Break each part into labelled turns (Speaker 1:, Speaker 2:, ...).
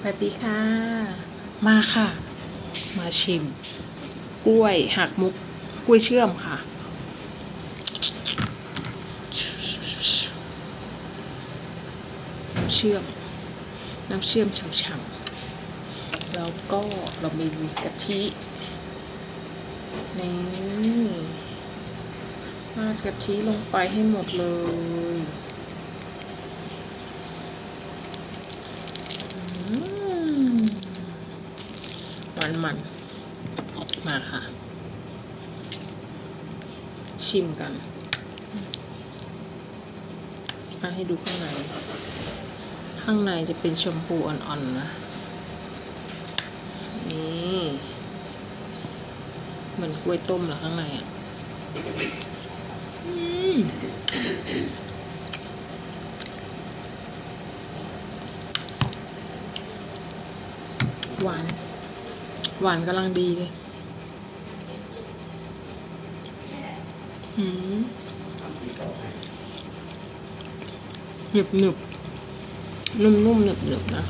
Speaker 1: สวัสดีค่ะ มาค่ะ มาชิม กล้วยหักมุก กล้วยเชื่อมค่ะ น้ำเชื่อม น้ำเชื่อมฉ่ำๆแล้วก็เรามีกะทินี่ราดกะทิลงไปให้หมดเลย มันมันๆมาค่ะ ชิมกันมาให้ดูข้างใน ข้างในจะเป็นชมพูอ่อนๆนะ นี่เหมือนกล้วยต้มเหรอข้างในอะหวาน หวานกำลังดีเลยอืมหนึบหนึบนุ่มนุ่มๆหนึบหนึบนะ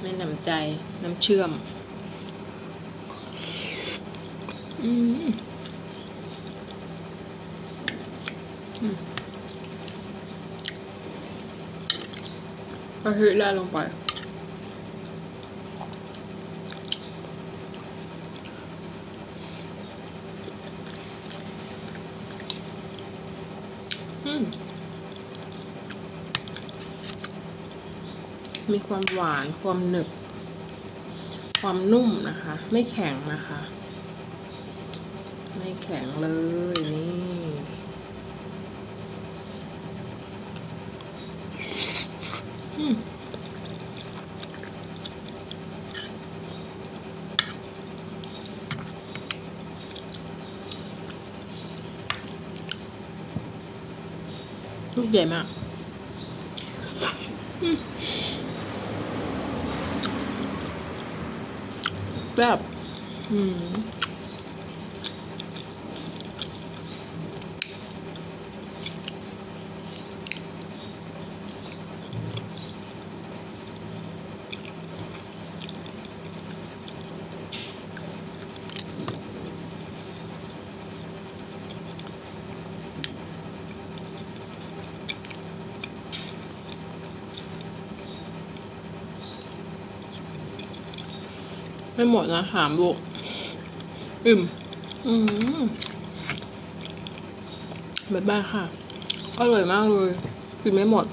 Speaker 1: ไม่หนำใจน้ำเชื่อม อืมอืม กะทิราดลงไปอืมมีความหวาน ความหนึบ ความนุ่มนะคะ ไม่แข็งนะคะ ไม่แข็งเลยนี่ อืม ลูกใหญ่มากแบบอืม ไม่หมดนะถามลูกอิ่ม อืมบ๊ายบายค่ะ อร่อยมากเลยกินไม่หมด